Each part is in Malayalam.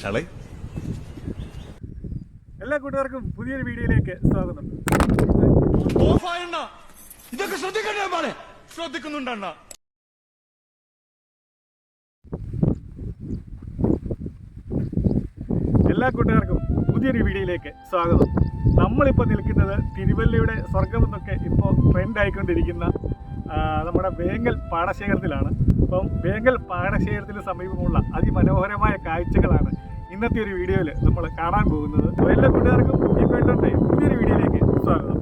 ഷളേ എല്ലാ കൂട്ടുകാർക്കും പുതിയൊരു വീഡിയോയിലേക്ക് സ്വാഗതം. ഇതൊക്കെ ശ്രദ്ധിക്കണ്ടേ പാടെ ശ്രദ്ധിക്കുന്നുണ്ടണ്ണ. എല്ലാ കൂട്ടുകാർക്കും പുതിയൊരു വീഡിയോയിലേക്ക് സ്വാഗതം. നമ്മളിപ്പോൾ നിൽക്കുന്നത് തിരുവല്ലയുടെ സ്വർഗം എന്നൊക്കെ ഇപ്പോൾ ട്രെൻഡ് ആയിക്കൊണ്ടിരിക്കുന്ന നമ്മുടെ വേങ്ങൽ പാടശേഖരത്തിലാണ്. അപ്പം വേങ്ങൽ പാടശേഖരത്തിന് സമീപമുള്ള അതിമനോഹരമായ കാഴ്ചകളാണ് ഇന്നത്തെ ഒരു വീഡിയോയിൽ നമ്മൾ കാണാൻ പോകുന്നത് എല്ലാ കൂട്ടുകാർക്കും ഈ പേട്ടന്റെ പുതിയൊരു വീഡിയോയിലേക്ക് സ്വാഗതം.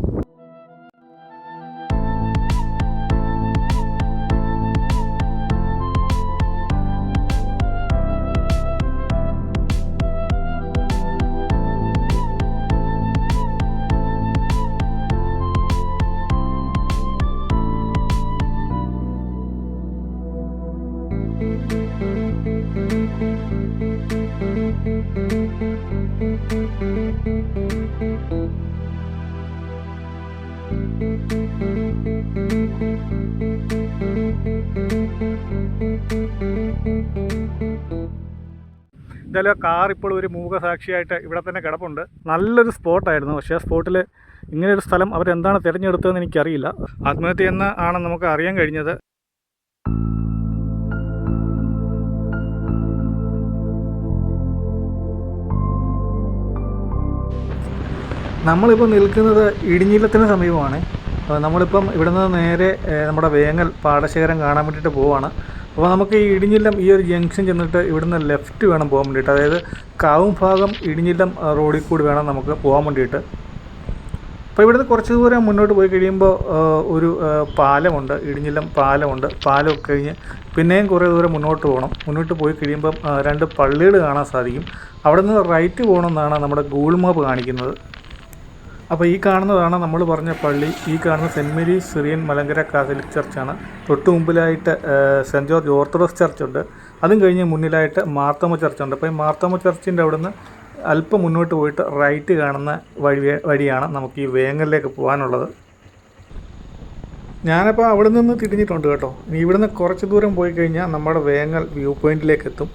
എന്തായാലും കാർ ഇപ്പോൾ ഒരു മൂകസാക്ഷിയായിട്ട് ഇവിടെ തന്നെ കിടപ്പുണ്ട്. നല്ലൊരു സ്പോട്ടായിരുന്നു. പക്ഷേ ആ സ്പോട്ടിൽ ഇങ്ങനെയൊരു സ്ഥലം അവരെന്താണ് തിരഞ്ഞെടുത്തതെന്ന് എനിക്കറിയില്ല. ആത്മഹത്യ എന്ന് ആണ് നമുക്ക് അറിയാൻ കഴിഞ്ഞത്. നമ്മളിപ്പോൾ നിൽക്കുന്നത് ഇടിഞ്ഞില്ലത്തിന് സമീപമാണ്. നമ്മളിപ്പം ഇവിടെ നിന്ന് നേരെ നമ്മുടെ വേങ്ങൽ പാടശേഖരം കാണാൻ വേണ്ടിയിട്ട് പോവാണ്. അപ്പോൾ നമുക്ക് ഈ ഇടിഞ്ഞില്ലം ഈ ഒരു ജംഗ്ഷൻ ചെന്നിട്ട് ഇവിടുന്ന് ലെഫ്റ്റ് വേണം പോകാൻ വേണ്ടിയിട്ട്. അതായത് കാവും ഭാഗം ഇടിഞ്ഞില്ലം റോഡിൽ കൂടി വേണം നമുക്ക് പോകാൻ വേണ്ടിയിട്ട്. അപ്പോൾ ഇവിടുന്ന് കുറച്ച് ദൂരം മുന്നോട്ട് പോയി കഴിയുമ്പോൾ ഒരു പാലമുണ്ട് ഇടിഞ്ഞില്ലം പാലമുണ്ട്. പാലമൊക്കെ കഴിഞ്ഞ് പിന്നെയും കുറേ ദൂരം മുന്നോട്ട് പോകണം. മുന്നോട്ട് പോയി കഴിയുമ്പം രണ്ട് പള്ളികൾ കാണാൻ സാധിക്കും. അവിടെ നിന്ന് റൈറ്റ് പോകണമെന്നാണ് നമ്മുടെ ഗൂഗിൾ മാപ്പ് കാണിക്കുന്നത്. അപ്പോൾ ഈ കാണുന്നതാണ് നമ്മൾ പറഞ്ഞ പള്ളി. ഈ കാണുന്ന saint Mary's Syrian Malankara catholic ചർച്ചാണ്. തൊട്ട് മുമ്പിലായിട്ട് സെന്റ് ജോർജ് ഓർത്തഡോക്സ് ചർച്ചുണ്ട് അതും കഴിഞ്ഞ് മുന്നിലായിട്ട് മാർത്തമ ചർച്ചുണ്ട് അപ്പോൾ ഈ മാർത്തമ ചർച്ചിന്റെ അവിടുന്ന് അല്പം മുന്നോട്ട് പോയിട്ട് റൈറ്റ് കാണുന്ന വഴി വഴിയാണ് നമുക്ക് ഈ വേങ്ങലിലേക്ക് പോകാനുള്ളത്. ഞാനപ്പോൾ അവിടെ നിന്ന് തിരിഞ്ഞിട്ടുണ്ട് കേട്ടോ. ഇനി ഇവിടുന്ന് കുറച്ച് ദൂരം പോയി കഴിഞ്ഞാൽ നമ്മുടെ വേങ്ങൽ വ്യൂ പോയിന്റിലേക്ക് എത്തും.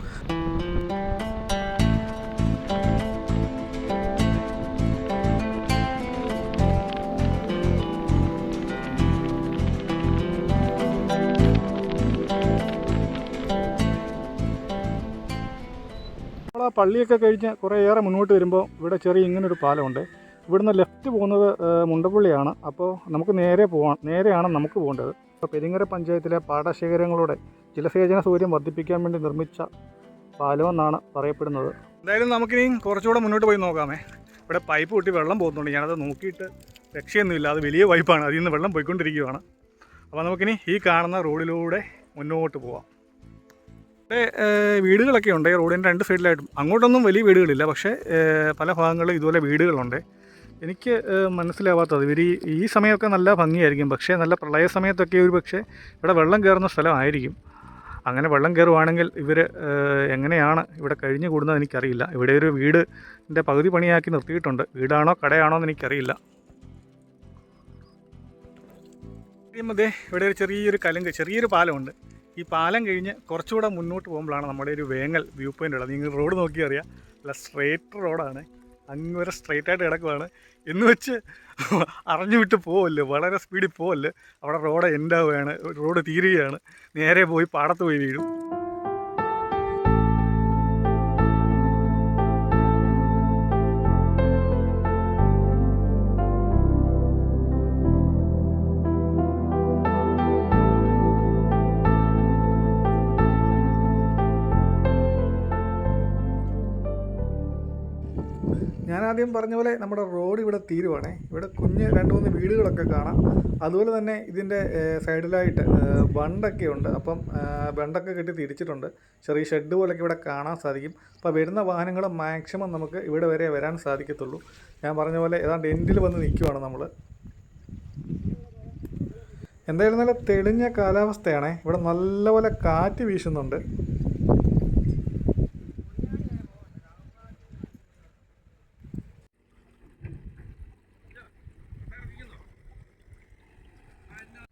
പള്ളിയൊക്കെ കഴിഞ്ഞ് കുറേയേറെ മുന്നോട്ട് വരുമ്പോൾ ഇവിടെ ചെറിയ ഇങ്ങനൊരു പാലമുണ്ട്. ഇവിടുന്ന് ലെഫ്റ്റ് പോകുന്നത് മുണ്ടപ്പള്ളിയാണ്. അപ്പോൾ നമുക്ക് നേരെ പോകാം നേരെയാണ് നമുക്ക് പോകേണ്ടത്. പെരിങ്ങര പഞ്ചായത്തിലെ പാടശേഖരങ്ങളുടെ ജലസേചന സൗകര്യം വർദ്ധിപ്പിക്കാൻ വേണ്ടി നിർമ്മിച്ച പാലമെന്നാണ് പറയപ്പെടുന്നത്. എന്തായാലും നമുക്കിനി കുറച്ചുകൂടെ മുന്നോട്ട് പോയി നോക്കാമേ. ഇവിടെ പൈപ്പ് പൊട്ടി വെള്ളം പോകുന്നുണ്ട്. ഞാനത് നോക്കിയിട്ട് രക്ഷയൊന്നുമില്ല. അത് വലിയ പൈപ്പാണ് അതിൽ നിന്ന് വെള്ളം പോയിക്കൊണ്ടിരിക്കുകയാണ്. അപ്പോൾ നമുക്കിനി ഈ കാണുന്ന റോഡിലൂടെ മുന്നോട്ട് പോവാം. ഇവിടെ വീടുകളൊക്കെ ഉണ്ട്. റോഡിന്റെ രണ്ട് സൈഡിലായിട്ടും. അങ്ങോട്ടൊന്നും വലിയ വീടുകളില്ല. പക്ഷേ പല ഭാഗങ്ങളിലും ഇതുപോലെ വീടുകളുണ്ട്. എനിക്ക് മനസ്സിലാവാത്തത് ഇവർ ഈ സമയമൊക്കെ നല്ല ഭംഗിയായിരിക്കും. പക്ഷേ നല്ല പ്രളയ സമയത്തൊക്കെ ഒരു പക്ഷേ ഇവിടെ വെള്ളം കയറുന്ന സ്ഥലമായിരിക്കും. അങ്ങനെ വെള്ളം കയറുവാണെങ്കിൽ ഇവർ എങ്ങനെയാണ് ഇവിടെ കഴിഞ്ഞു കൂടുന്നത് എനിക്കറിയില്ല. ഇവിടെ ഒരു വീടിന്റെ പകുതി പണിയാക്കി നിർത്തിയിട്ടുണ്ട്. വീടാണോ കടയാണോ എന്ന് എനിക്കറിയില്ല. അതെ ഇവിടെ ഒരു ചെറിയൊരു കലുങ്ക് ചെറിയൊരു പാലമുണ്ട്. ഈ പാലം കഴിഞ്ഞ് കുറച്ചുകൂടെ മുന്നോട്ട് പോകുമ്പോഴാണ് നമ്മുടെ ഒരു വേങ്ങൽ വ്യൂ പോയിന്റ് ഉള്ളത്. നിങ്ങൾ റോഡ് നോക്കി അറിയാം. അല്ല സ്ട്രേറ്റ് റോഡാണ് അങ്ങ് വരെ സ്ട്രേറ്റ് ആയിട്ട് കിടക്കുവാണ്. എന്ന് വെച്ച് അറിഞ്ഞു വിട്ട് പോവല്ലോ? വളരെ സ്പീഡിൽ പോവല്ലോ? അവിടെ റോഡ് എൻഡാവുകയാണ് റോഡ് തീരുകയാണ്. നേരെ പോയി പാടത്ത് പോയി വീഴും. ആദ്യം പറഞ്ഞ പോലെ നമ്മുടെ റോഡ് ഇവിടെ തീരുവാണേ. ഇവിടെ കുഞ്ഞ് രണ്ട് മൂന്ന് വീടുകളൊക്കെ കാണാം. അതുപോലെ തന്നെ ഇതിന്റെ സൈഡിലായിട്ട് ബണ്ടൊക്കെ ഉണ്ട്. അപ്പം ബണ്ടൊക്കെ കെട്ടി തിരിച്ചിട്ടുണ്ട്. ചെറിയ ഷെഡ് പോലൊക്കെ ഇവിടെ കാണാൻ സാധിക്കും. അപ്പോൾ വരുന്ന വാഹനങ്ങൾ മാക്സിമം നമുക്ക് ഇവിടെ വരെ വരാൻ സാധിക്കത്തുള്ളൂ. ഞാൻ പറഞ്ഞ പോലെ ഏതാണ്ട് എൻഡിൽ വന്ന് നിൽക്കുവാണ് നമ്മൾ എന്തായാലും നല്ല തെളിഞ്ഞ കാലാവസ്ഥയാണേ. ഇവിടെ നല്ലപോലെ കാറ്റ് വീശുന്നുണ്ട്.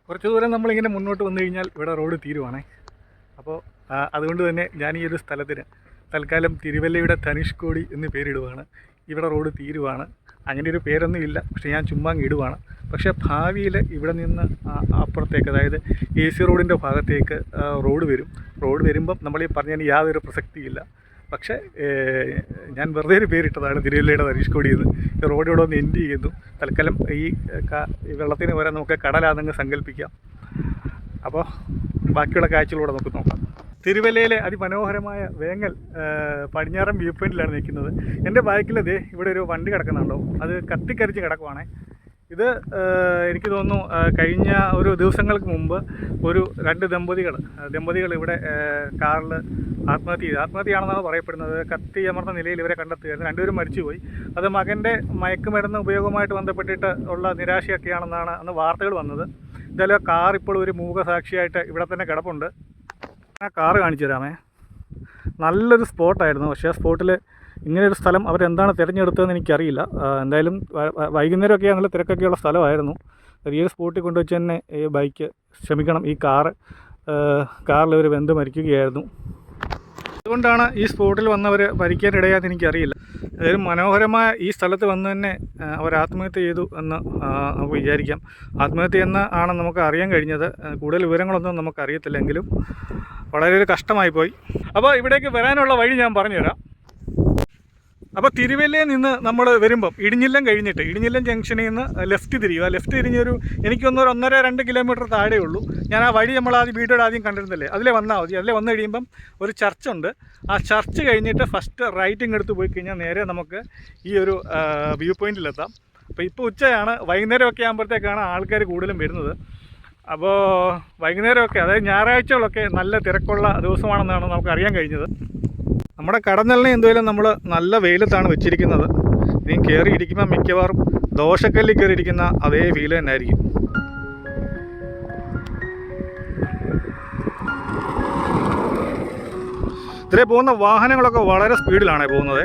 കുറച്ച് ദൂരം നമ്മളിങ്ങനെ മുന്നോട്ട് വന്നു കഴിഞ്ഞാൽ ഇവിടെ റോഡ് തീരുവാണേ. അപ്പോൾ അതുകൊണ്ട് തന്നെ ഞാൻ ഈ ഒരു സ്ഥലത്തിന് തൽക്കാലം തിരുവല്ലയുടെ തനിഷ്കോടി എന്ന് പേരിടുവാണ്. ഇവിടെ റോഡ് തീരുവാണ്. അങ്ങനെ ഒരു പേരൊന്നും ഇല്ല. പക്ഷേ ഞാൻ ചുമ്മാ ഇടുവാണ്. പക്ഷേ ഭാവിയിൽ ഇവിടെ നിന്ന് അപ്പുറത്തേക്ക് അതായത് എ സി റോഡിന്റെ ഭാഗത്തേക്ക് റോഡ് വരും. റോഡ് വരുമ്പം നമ്മൾ ഈ പറഞ്ഞതിന് യാതൊരു പ്രസക്തിയില്ല. പക്ഷേ ഞാൻ വെറുതെ ഒരു പേരിട്ടതാണ് തിരുവല്ലയുടെ ധനുഷ്കോടി എന്ന് ഈ റോഡ് ഇവിടെ ഒന്ന് എൻഡ് ചെയ്യുന്നു. തൽക്കാലം ഈ വെള്ളത്തിന് വരാൻ നമുക്ക് കടലാണെന്ന് സങ്കല്പിക്കാം. അപ്പോൾ ബാക്കിയുള്ള കാഴ്ചകളൂടെ നമുക്ക് നോക്കാം. തിരുവല്ലയിലെ അതിമനോഹരമായ വേങ്ങൽ പടിഞ്ഞാറൻ വ്യൂ പോയിന്റിലാണ് നിൽക്കുന്നത്. എന്റെ ബാക്കിലതേ ഇവിടെ ഒരു വണ്ടി കിടക്കുന്നുണ്ടോ? അത് കത്തിക്കരിച്ച് കിടക്കുവാണേ. ഇത് എനിക്ക് തോന്നുന്നു കഴിഞ്ഞ ഒരു ദിവസങ്ങൾക്ക് മുമ്പ് ഒരു രണ്ട് ദമ്പതികൾ ദമ്പതികൾ ഇവിടെ കാറിൽ ആത്മഹത്യ ചെയ്തു. ആത്മഹത്യയാണെന്നാണ് പറയപ്പെടുന്നത്. കത്തി അമർന്ന നിലയിൽ ഇവരെ കണ്ടെത്തുകയായിരുന്നു. രണ്ടുപേരും മരിച്ചുപോയി. അത് മകന്റെ മയക്കുമരുന്ന് ഉപയോഗവുമായിട്ട് ബന്ധപ്പെട്ടിട്ട് ഉള്ള നിരാശയൊക്കെയാണെന്നാണ് അന്ന് വാർത്തകൾ വന്നത്. എന്തായാലും കാർ ഇപ്പോൾ ഒരു മൂകസാക്ഷിയായിട്ട് ഇവിടെ തന്നെ കിടപ്പുണ്ട്. ആ കാറ് കാണിച്ചു തരാമേ. നല്ലൊരു സ്പോട്ടായിരുന്നു. പക്ഷേ ആ സ്പോട്ടിൽ ഇങ്ങനെ ഒരു സ്ഥലം അവരെന്താണ് തിരഞ്ഞെടുത്തതെന്ന് എനിക്കറിയില്ല. എന്തായാലും വൈകുന്നേരമൊക്കെ നല്ല തിരക്കൊക്കെയുള്ള സ്ഥലമായിരുന്നു. ഒരു സ്പോട്ടിൽ കൊണ്ടുവച്ച് തന്നെ ഈ ബൈക്ക് ക്ഷമിക്കണം ഈ കാറ് കാറിൽ ഒരു ബന്ധം മരിക്കുകയായിരുന്നു. അതുകൊണ്ടാണ് ഈ സ്പോട്ടിൽ വന്നവർ മരിക്കാനിടയാന്ന് എനിക്കറിയില്ല. ഏതായാലും മനോഹരമായ ഈ സ്ഥലത്ത് വന്ന് തന്നെ അവർ ആത്മഹത്യ ചെയ്തു എന്ന് നമുക്ക് വിചാരിക്കാം. ആത്മഹത്യ എന്ന് ആണ് നമുക്ക് അറിയാൻ കഴിഞ്ഞത്. കൂടുതൽ വിവരങ്ങളൊന്നും നമുക്ക് അറിയത്തില്ലെങ്കിലും വളരെ ഒരു കഷ്ടമായി പോയി അപ്പോൾ ഇവിടേക്ക് വരാനുള്ള വഴി ഞാൻ പറഞ്ഞുതരാം. അപ്പോൾ തിരുവല്ലയിൽ നിന്ന് നമ്മൾ വരുമ്പം ഇടിഞ്ഞില്ലം കഴിഞ്ഞിട്ട് ഇടിഞ്ഞില്ലം ജംഗ്ഷനിൽ നിന്ന് ലെഫ്റ്റ് തിരിയുക. ലെഫ്റ്റ് തിരിഞ്ഞൊരു എനിക്കൊന്നൊരു ഒന്നര രണ്ട് കിലോമീറ്റർ താഴെ ഉള്ളൂ. ഞാൻ ആ വഴി നമ്മൾ ആദ്യം വീഡിയോയുടെ ആദ്യം കണ്ടിരുന്നില്ലേ? അതിലെ വന്നാൽ മതി. അതിലെ വന്നു കഴിയുമ്പം ഒരു ചർച്ചുണ്ട് ആ ചർച്ച് കഴിഞ്ഞിട്ട് ഫസ്റ്റ് റൈറ്റിംഗ് എടുത്ത് പോയി കഴിഞ്ഞാൽ നേരെ നമുക്ക് ഈ ഒരു വ്യൂ പോയിന്റിലെത്താം. അപ്പോൾ ഇപ്പോൾ ഉച്ചയാണ്. വൈകുന്നേരമൊക്കെ ആകുമ്പോഴത്തേക്കാണ് ആൾക്കാർ കൂടുതലും വരുന്നത്. അപ്പോൾ വൈകുന്നേരമൊക്കെ അതായത് ഞായറാഴ്ചകളൊക്കെ നല്ല തിരക്കുള്ള ദിവസമാണെന്നാണ് നമുക്ക് അറിയാൻ കഴിഞ്ഞത്. നമ്മുടെ കടന്നലിനെ എന്തായാലും നമ്മൾ നല്ല വെയിലത്താണ് വെച്ചിരിക്കുന്നത്. ഇനി കയറിയിരിക്കുമ്പോൾ മിക്കവാറും ദോശക്കല്ലിൽ കയറിയിരിക്കുന്ന അതേ ഫീൽ തന്നെ ആയിരിക്കും പോകുന്ന വാഹനങ്ങളൊക്കെ വളരെ സ്പീഡിലാണ് പോകുന്നത്.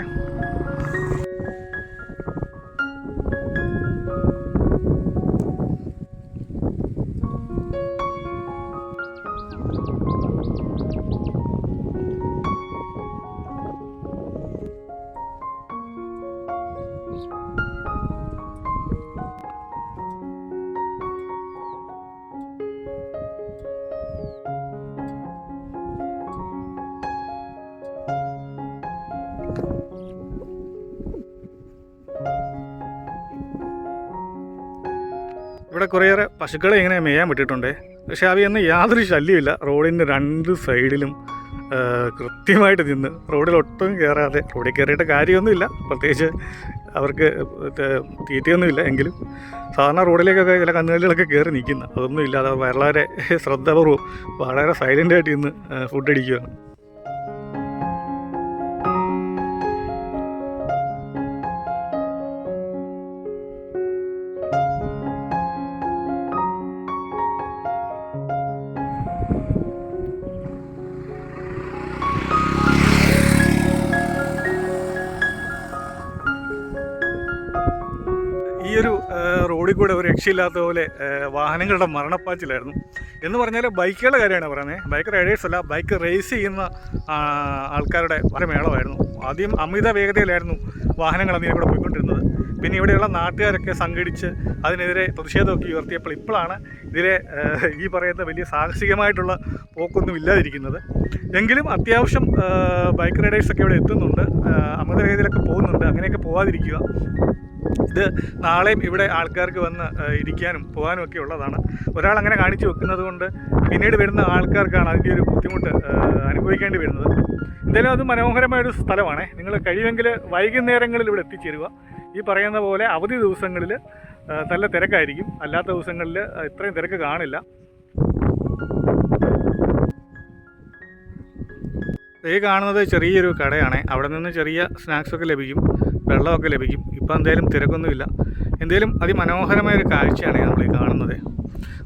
കുറേയേറെ പശുക്കളെ ഇങ്ങനെ മേയാൻ വിട്ടിട്ടുണ്ട്. പക്ഷേ അവയൊന്നും യാതൊരു ശല്യമില്ല റോഡിന്റെ രണ്ട് സൈഡിലും കൃത്യമായിട്ട് നിന്ന് റോഡിൽ ഒട്ടും കയറാതെ റോഡിൽ കയറിയിട്ട് കാര്യമൊന്നുമില്ല. പ്രത്യേകിച്ച് അവർക്ക് തീറ്റയൊന്നുമില്ല എങ്കിലും. സാധാരണ റോഡിലേക്കൊക്കെ ചില കന്നുകാലികളൊക്കെ കയറി നിൽക്കുന്ന. അതൊന്നും ഇല്ലാതെ വളരെ ശ്രദ്ധാപൂർവം വളരെ സൈലന്റായിട്ട് ഇന്ന് ഫുഡ് അടിക്കുകയാണ്. റോഡിൽ കൂടെ ഒരു രക്ഷയില്ലാത്ത പോലെ വാഹനങ്ങളുടെ മരണപ്പാച്ചിലായിരുന്നു. എന്ന് പറഞ്ഞാൽ ബൈക്കുകളുടെ കാര്യമാണ് പറയുന്നത് ബൈക്ക് റൈഡേഴ്സ് അല്ല ബൈക്ക് റേസ് ചെയ്യുന്ന ആൾക്കാരുടെ വളരെ മേളമായിരുന്നു. ആദ്യം അമിത വേഗതയിലായിരുന്നു വാഹനങ്ങൾ അന്ന് ഇവിടെ പോയിക്കൊണ്ടിരുന്നത്. പിന്നെ ഇവിടെയുള്ള നാട്ടുകാരൊക്കെ സംഘടിച്ച് അതിനെതിരെ പ്രതിഷേധമൊക്കെ ഉയർത്തിയപ്പോൾ ഇപ്പോഴാണ് ഇതിലെ ഈ പറയുന്ന വലിയ സാഹസികമായിട്ടുള്ള പോക്കൊന്നും ഇല്ലാതിരിക്കുന്നത്. എങ്കിലും അത്യാവശ്യം ബൈക്ക് റൈഡേഴ്സൊക്കെ ഇവിടെ എത്തുന്നുണ്ട്. അമിത വേഗതയിലൊക്കെ പോകുന്നുണ്ട്. അങ്ങനെയൊക്കെ പോകാതിരിക്കുക ഇത് നാളെയും ഇവിടെ ആൾക്കാർക്ക് വന്ന് ഇരിക്കാനും പോകാനും ഒക്കെ ഉള്ളതാണ്. ഒരാൾ അങ്ങനെ കാണിച്ചു വെക്കുന്നത് കൊണ്ട് പിന്നീട് വരുന്ന ആൾക്കാർക്കാണ് അതിന്റെ ഒരു ബുദ്ധിമുട്ട് അനുഭവിക്കേണ്ടി വരുന്നത്. എന്തായാലും അത് മനോഹരമായ ഒരു സ്ഥലമാണ്. നിങ്ങൾ കഴിയുമെങ്കിൽ വൈകുന്നേരങ്ങളിൽ ഇവിടെ എത്തിച്ചേരുക. ഈ പറയുന്ന പോലെ അവധി ദിവസങ്ങളിൽ നല്ല തിരക്കായിരിക്കും. അല്ലാത്ത ദിവസങ്ങളിൽ ഇത്രയും തിരക്ക് കാണില്ല. ഈ കാണുന്നത് ചെറിയൊരു കടയാണ്. അവിടെ നിന്ന് ചെറിയ സ്നാക്സൊക്കെ ലഭിക്കും. വെള്ളമൊക്കെ ലഭിക്കും. ഇപ്പം എന്തായാലും തിരക്കൊന്നുമില്ല. എന്തായാലും അതിമനോഹരമായ ഒരു കാഴ്ചയാണ് നമ്മൾ ഈ കാണുന്നത്.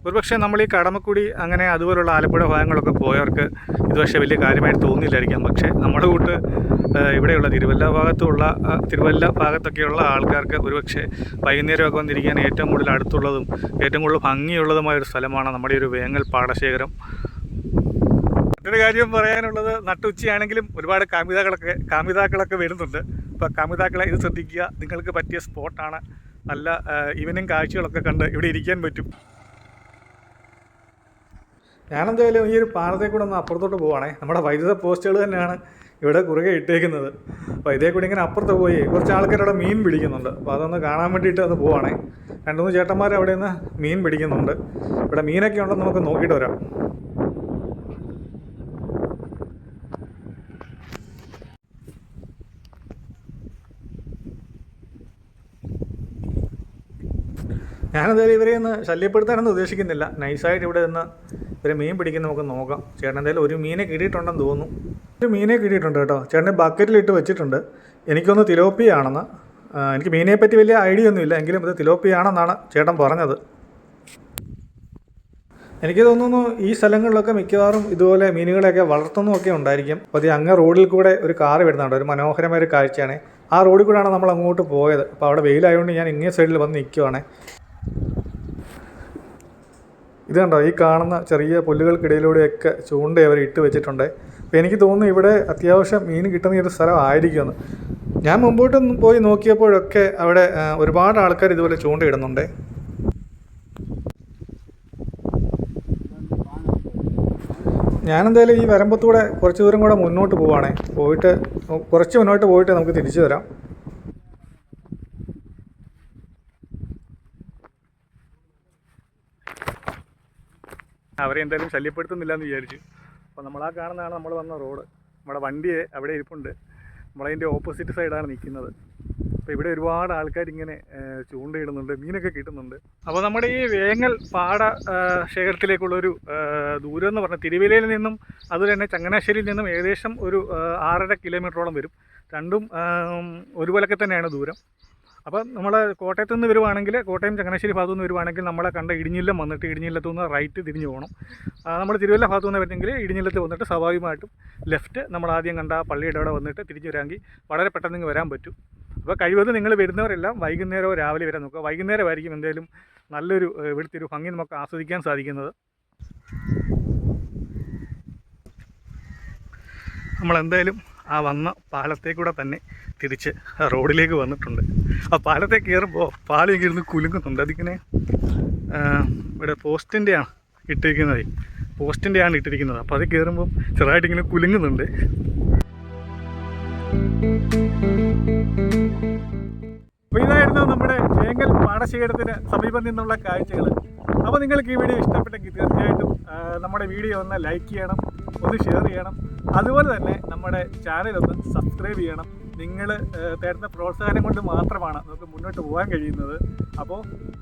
ഒരുപക്ഷെ നമ്മൾ ഈ കടമക്കുടി അങ്ങനെ അതുപോലുള്ള ആലപ്പുഴ ഭാഗങ്ങളൊക്കെ പോയവർക്ക് ഇത് പക്ഷേ വലിയ കാര്യമായിട്ട് തോന്നില്ലായിരിക്കാം. പക്ഷേ നമ്മുടെ കൂട്ട് ഇവിടെയുള്ള തിരുവല്ല ഭാഗത്തുള്ള തിരുവല്ല ഭാഗത്തൊക്കെയുള്ള ആൾക്കാർക്ക് ഒരുപക്ഷെ വൈകുന്നേരമൊക്കെ വന്നിരിക്കാൻ ഏറ്റവും കൂടുതൽ അടുത്തുള്ളതും ഏറ്റവും കൂടുതൽ ഭംഗിയുള്ളതുമായ ഒരു സ്ഥലമാണ് നമ്മുടെ ഒരു വേങ്ങൽ പാടശേഖരം. മറ്റൊരു കാര്യം പറയാനുള്ളത് നട്ടുച്ചയാണെങ്കിലും ഒരുപാട് കാമിതാക്കളൊക്കെ കാമിതാക്കളൊക്കെ വരുന്നുണ്ട്. അപ്പോൾ കാമിതാക്കളെ ഇത് ശ്രദ്ധിക്കുക. നിങ്ങൾക്ക് പറ്റിയ സ്പോട്ടാണ്. നല്ല ഈവനിങ് കാഴ്ചകളൊക്കെ കണ്ട് ഇവിടെ ഇരിക്കാൻ പറ്റും. ഞാനെന്തായാലും ഈ ഒരു പാറത്തേക്കൂടെ കൂടെ ഒന്ന് അപ്പുറത്തോട്ട് പോവാണേ. നമ്മുടെ വൈദ്യുത പോസ്റ്റുകൾ തന്നെയാണ് ഇവിടെ കുറുകെ ഇട്ടേക്കുന്നത്. അപ്പോൾ ഇതേ കൂടി ഇങ്ങനെ അപ്പുറത്ത് പോയി കുറച്ച് ആൾക്കാരവിടെ മീൻ പിടിക്കുന്നുണ്ട്. അപ്പോൾ അതൊന്ന് കാണാൻ വേണ്ടിയിട്ട് ഒന്ന് പോവാണേ. രണ്ട് മൂന്ന് ചേട്ടന്മാർ അവിടെ നിന്ന് മീൻ പിടിക്കുന്നുണ്ട്. ഇവിടെ മീനൊക്കെ ഉണ്ടെന്ന് നമുക്ക് നോക്കിയിട്ട് വരാം. ഞാനെന്തായാലും ഇവരെ ഒന്ന് ശല്യപ്പെടുത്താനൊന്നും ഉദ്ദേശിക്കുന്നില്ല. നൈസായിട്ട് ഇവിടെ നിന്ന് ഇവരെ മീൻ പിടിക്കുന്ന നമുക്ക് നോക്കാം. ചേട്ടൻ എന്തായാലും ഒരു മീനെ കിട്ടിയിട്ടുണ്ടെന്ന് തോന്നുന്നു. ഒരു മീനെ കിട്ടിയിട്ടുണ്ട് കേട്ടോ. ചേട്ടനെ ബക്കറ്റിലിട്ട് വെച്ചിട്ടുണ്ട്. എനിക്കൊന്ന് തിലോപ്പിയാണെന്ന്. എനിക്ക് മീനെ പറ്റി വലിയ ഐഡിയ ഒന്നുമില്ല എങ്കിലും ഇത് തിലോപ്പിയാണെന്നാണ് ചേട്ടൻ പറഞ്ഞത്. എനിക്ക് തോന്നുന്നു ഈ സ്ഥലങ്ങളിലൊക്കെ മിക്കവാറും ഇതുപോലെ മീനുകളെയൊക്കെ വളർത്തുന്നതൊക്കെ ഉണ്ടായിരിക്കും. അപ്പോൾ അത് അങ്ങ് റോഡിൽ കൂടെ ഒരു കാറ് വരുന്നുണ്ട്. ഒരു മനോഹരമായ ഒരു കാഴ്ചയാണ്. ആ റോഡിൽ കൂടെയാണ് നമ്മൾ അങ്ങോട്ട് പോയത്. അപ്പോൾ അവിടെ വെയിലായതുകൊണ്ട് ഞാൻ ഇങ്ങേ സൈഡിൽ വന്ന് നിൽക്കുവാണേ ഇത് കണ്ടോ ഈ കാണുന്ന ചെറിയ പുല്ലുകൾക്കിടയിലൂടെയൊക്കെ ചൂണ്ട അവർ ഇട്ട് വെച്ചിട്ടുണ്ട്. അപ്പോൾ എനിക്ക് തോന്നുന്നു ഇവിടെ അത്യാവശ്യം മീൻ കിട്ടുന്ന ഒരു സ്ഥലമായിരിക്കുമെന്ന് ഞാൻ മുമ്പോട്ട് പോയി നോക്കിയപ്പോഴൊക്കെ അവിടെ ഒരുപാട് ആൾക്കാർ ഇതുപോലെ ചൂണ്ടയിടുന്നുണ്ട്. ഞാനെന്തായാലും ഈ വരമ്പത്തൂടെ കുറച്ച് ദൂരം കൂടെ മുന്നോട്ട് പോവാണേ. പോയിട്ട് കുറച്ച് മുന്നോട്ട് പോയിട്ട് നമുക്ക് തിരിച്ചു വരാം. അവരെ എന്തായാലും ശല്യപ്പെടുത്തുന്നില്ല എന്ന് വിചാരിച്ചു. അപ്പോൾ നമ്മൾ ആ കാണുന്നതാണ് നമ്മൾ വന്ന റോഡ്. നമ്മുടെ വണ്ടി അവിടെ ഇരിപ്പുണ്ട്. നമ്മളതിന്റെ ഓപ്പോസിറ്റ് സൈഡാണ് നിൽക്കുന്നത് അപ്പോൾ ഇവിടെ ഒരുപാട് ആൾക്കാർ ഇങ്ങനെ ചൂണ്ടയിടുന്നുണ്ട് മീനൊക്കെ കിട്ടുന്നുണ്ട്. അപ്പോൾ നമ്മുടെ ഈ വേങ്ങൽ പാട ശേഖരത്തിലേക്കുള്ളൊരു ദൂരം എന്ന് പറഞ്ഞാൽ തിരുവല്ലയിൽ നിന്നും അതുപോലെ തന്നെ ചങ്ങനാശ്ശേരിയിൽ നിന്നും ഏകദേശം ഒരു ആറര കിലോമീറ്ററോളം വരും. രണ്ടും ഒരുപോലൊക്കെ തന്നെയാണ് ദൂരം. അപ്പോൾ നമ്മൾ കോട്ടയത്ത് നിന്ന് വരുവാണെങ്കിൽ കോട്ടയം ചങ്ങനാശ്ശേരി ഭാഗത്തു നിന്ന് വരുവാണെങ്കിൽ നമ്മളെ കണ്ട ഇടിഞ്ഞില്ലം വന്നിട്ട് ഇടിഞ്ഞില്ലത്തു നിന്ന് റൈറ്റ് തിരിഞ്ഞു പോകണം നമ്മൾ തിരുവല്ല ഭാഗത്തു നിന്ന് വരുന്നെങ്കിൽ ഇടിഞ്ഞില്ലത്ത് വന്നിട്ട് സ്വാഭാവികമായിട്ടും ലെഫ്റ്റ് നമ്മൾ ആദ്യം കണ്ട പള്ളിയുടെ അവിടെ വന്നിട്ട് തിരിച്ചു വരാമെങ്കിൽ വളരെ പെട്ടെന്ന് വരാൻ പറ്റും. അപ്പോൾ കഴിവതും നിങ്ങൾ വരുന്നവരെല്ലാം വൈകുന്നേരമോ രാവിലെ വരാൻ നോക്കുക. വൈകുന്നേരമായിരിക്കും എന്തെങ്കിലും നല്ലൊരു ഇവിടുത്തെ ഒരു ഭംഗി നമുക്ക് ആസ്വദിക്കാൻ സാധിക്കുന്നത്. നമ്മളെന്തായാലും ആ വന്ന പാലത്തേക്കൂടെ തന്നെ തിരിച്ച് റോഡിലേക്ക് വന്നിട്ടുണ്ട്. ആ പാലത്തെ കയറുമ്പോൾ പാലം ഇരുന്ന് കുലുങ്ങുന്നുണ്ട്. അതിങ്ങനെ ഇവിടെ പോസ്റ്റിന്റെയാണ് ഇട്ടിരിക്കുന്നത്. പോസ്റ്റിന്റെയാണ് ഇട്ടിരിക്കുന്നത്. അപ്പോൾ അത് കയറുമ്പം ചെറുതായിട്ട് ഇങ്ങനെ കുലുങ്ങുന്നുണ്ട്. അപ്പോൾ ഇതായിരുന്നു നമ്മുടെ വേങ്ങൽ പാടശേഖരത്തിന് സമീപം നിന്നുള്ള കാഴ്ചകൾ അപ്പോൾ നിങ്ങൾക്ക് ഈ വീഡിയോ ഇഷ്ടപ്പെട്ടെങ്കിൽ തീർച്ചയായിട്ടും നമ്മുടെ വീഡിയോ ഒന്ന് ലൈക്ക് ചെയ്യണം ഒന്ന് ഷെയർ ചെയ്യണം. അതുപോലെ തന്നെ നമ്മുടെ ചാനൽ ഒന്ന് സബ്സ്ക്രൈബ് ചെയ്യണം. നിങ്ങൾ തരുന്ന പ്രോത്സാഹനം കൊണ്ട് മാത്രമാണ് നമുക്ക് മുന്നോട്ട് പോകാൻ കഴിയുന്നത്. അപ്പോൾ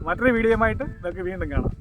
മറ്റൊരു വീഡിയോയുമായിട്ട് നമുക്ക് വീണ്ടും കാണാം.